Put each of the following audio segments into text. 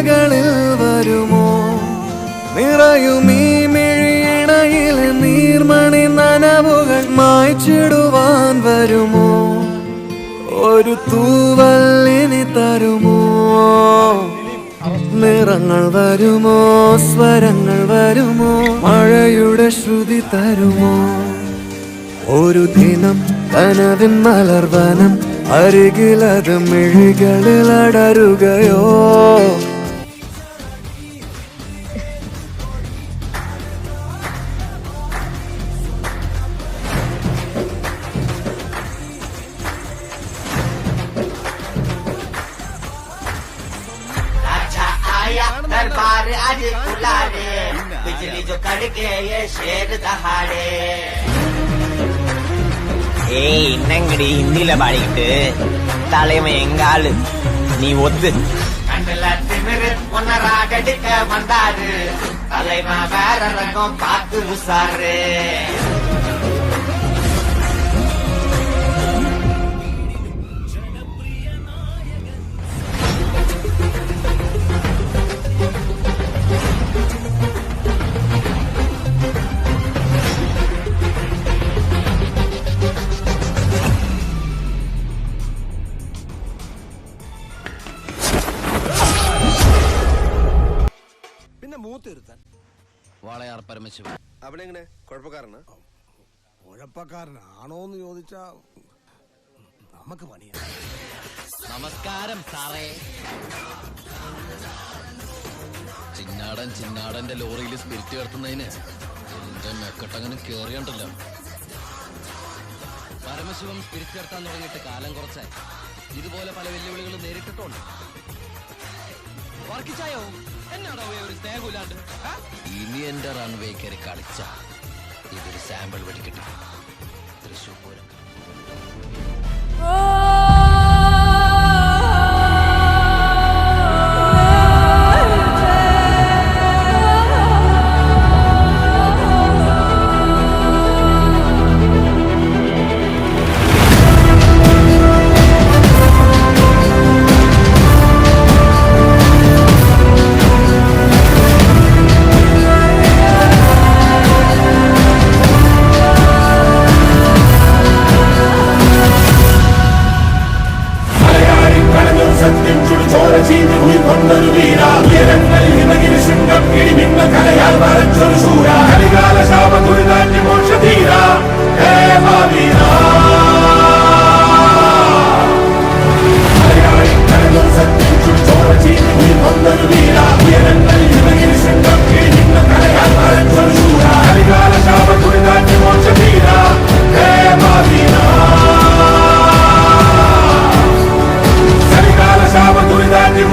ചില്ലകളിൽ വരുമോ? നിറയും ഈ നീർമണി നനവുകൾ മായ്ച്ചിടുവാൻ വരുമോ? ഒരു തൂവല്ലിനി തരുമോ? നിറങ്ങൾ വരുമോ? സ്വരങ്ങൾ വരുമോ? മഴയുടെ ശ്രുതി തരുമോ? ഒരു ദിനം കനവിൻ മലർവനം അരികിലത് മിഴികളിൽ അടരുകയോ? आया दरबार आज खुला रे बिजली जो कड़के ये शेर दहाड़े ஏய் என்னங்கடி ஹிந்தில பாடிக்கிட்டு தலைமை எங்க ஆளு நீ ஒத்து கண்ணுல திமிரு உன்ன ராகடிக்க வந்தாரு தலைவா வேற ரகம் பார்த்து உசாரு മൂത്തൊരുത്തൻ വാളയാർ പരമശിവൻ. അവിടെ എങ്ങനെ? കുഴപ്പക്കാരനാണോ എന്ന് ചോദിച്ചാ നമുക്ക് പണിയാ. നമസ്കാരം സാറേ. ചിന്നാടൻ ചിന്നാടന്റെ ലോറിയിൽ സ്പിരിറ്റ് കടത്തുന്നതിന് എന്റെ മെക്കട്ടങ്ങനെ കേറിയണ്ടല്ലോ. പരമശിവം സ്പിരിറ്റ് കടത്താൻ തുടങ്ങിയിട്ട് കാലം കുറച്ചായി. ഇതുപോലെ പല വെല്ലുവിളികളും നേരിട്ടിട്ടുണ്ട്. വർക്കിച്ചായോ ഇനി എന്റെ റൺവേ കയറി കളിച്ച ഇതൊരു സാമ്പിൾ വെടിക്കട്ടെ. തൃശൂർ പൂരം. സത്യം ചുടുചോര ചീന്തി ഉൾക്കൊണ്ടൊരു വീര. ഉയരങ്ങൾ ഹിമഗിരി ശൃംഗം കിഴിമിന്ന കലയാൽ വരച്ചൊരു ശൂര കലികാല ശാപ ദുരിതാന്യ മോക്ഷധീര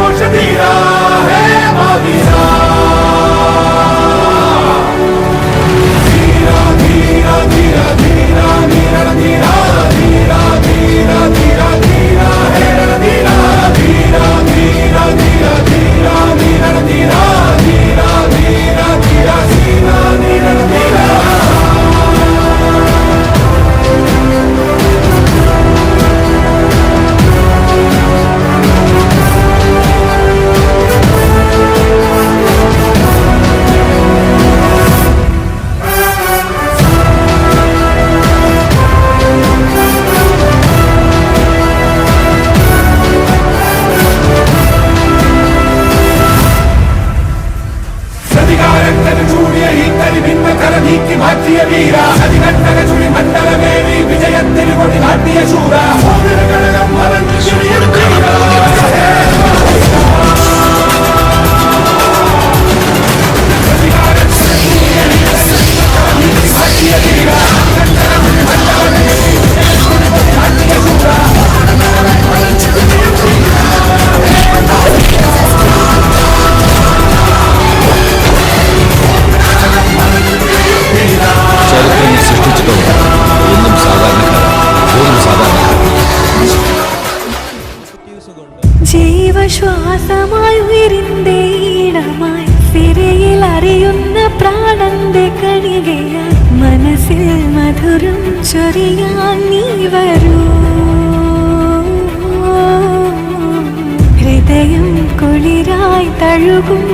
我是你的。ശ്വാസമായി ഉയരിന്റെ ഇടമായി സിരയിൽ അറിയുന്ന പ്രാണന്റെ കണികയാൽ മനസ്സിൽ മധുരം ചൊറിയാൻ നീ വരൂ. ഹൃദയം കുളിരായി തഴുകും